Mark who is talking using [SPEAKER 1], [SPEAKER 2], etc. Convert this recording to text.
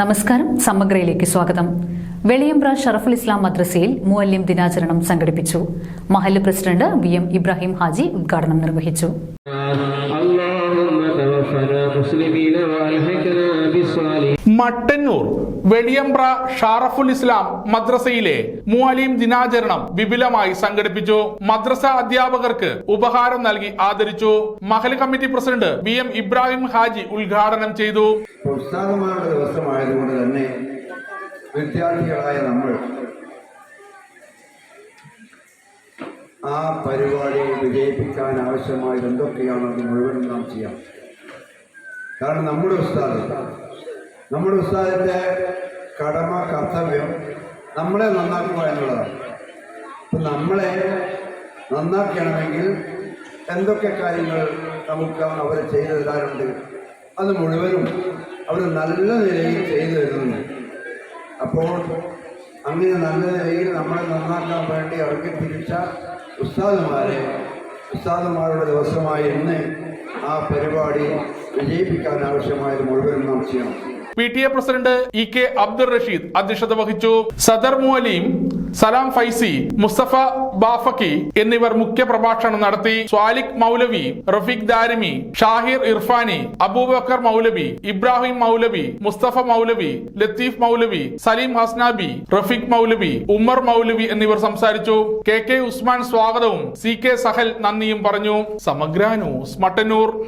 [SPEAKER 1] നമസ്കാരം സമഗ്രയിലേക്ക് സ്വാഗതം. വെളിയമ്പ്ര ഷറഫുൽ ഇസ്ലാം മദ്രസയിൽ മുഅല്ലിം ദിനാചരണം സംഘടിപ്പിച്ചു. മഹല്ല് president V M Ibrahim Haji ഉദ്ഘാടനം നിർവഹിച്ചു.
[SPEAKER 2] മട്ടന്നൂർ വെളിയമ്പ്ര ഷാറഫുൽ ഇസ്ലാം മദ്രസയിലെ മുഅലീം ദിനാചരണം വിപുലമായി സംഘടിപ്പിച്ചു. മദ്രസ അധ്യാപകർക്ക് ഉപഹാരം നൽകി ആദരിച്ചു. Mahal committee president V M Ibrahim Haji ഉദ്ഘാടനം ചെയ്തു.
[SPEAKER 3] ദിവസമായതുകൊണ്ട് തന്നെ വിദ്യാർത്ഥികളായ നമ്മൾ ആ പരിപാടി വിജയിപ്പിക്കാൻ ആവശ്യമായത് എന്തൊക്കെയാണ് അത് മുഴുവനും നാം ചെയ്യാം. കാരണം നമ്മുടെ ഉസ്താദ് നമ്മുടെ ഉസ്താദിന്റെ കടമ കർത്തവ്യം നമ്മളെ നന്നാക്കുക എന്നുള്ളതാണ്. അപ്പം നമ്മളെ നന്നാക്കണമെങ്കിൽ എന്തൊക്കെ കാര്യങ്ങൾ നമുക്ക് അവർ ചെയ്തു തരാറുണ്ട് അത് മുഴുവനും അവർ നല്ല നിലയിൽ ചെയ്തു തരുന്നു അപ്പോൾ അങ്ങനെ നല്ല നിലയിൽ നമ്മളെ നന്നാക്കാൻ വേണ്ടി അവർക്ക് തിരിച്ച ഉസ്താദുമാരെ ഉസ്താദുമാരുടെ ദിവസമായി ഇന്ന് ആ പരിപാടി വിജയിപ്പിക്കാൻ ആവശ്യമായത് മുഴുവനും നാം ചെയ്യണം.
[SPEAKER 2] P T A president E K Abdul Rasheed അധ്യക്ഷത വഹിച്ചു. സദർ മുഅലീം സലാം ഫൈസി മുസ്തഫ ബാഫക്കി എന്നിവർ മുഖ്യ പ്രഭാഷണം നടത്തി. സ്വാലിക് മൗലവി റഫീഖ് ദാരിമി ഷാഹിർ ഇർഫാനി അബൂബക്കർ മൗലവി ഇബ്രാഹിം മൗലവി മുസ്തഫ മൗലവി ലത്തീഫ് മൗലവി സലീം ഹസ്നാബി റഫീഖ് മൗലവി ഉമ്മർ മൗലവി എന്നിവർ സംസാരിച്ചു. കെ കെ ഉസ്മാൻ സ്വാഗതവും സി കെ സഹൽ നന്ദിയും പറഞ്ഞു. സമഗ്ര ന്യൂസ് മട്ടന്നൂർ.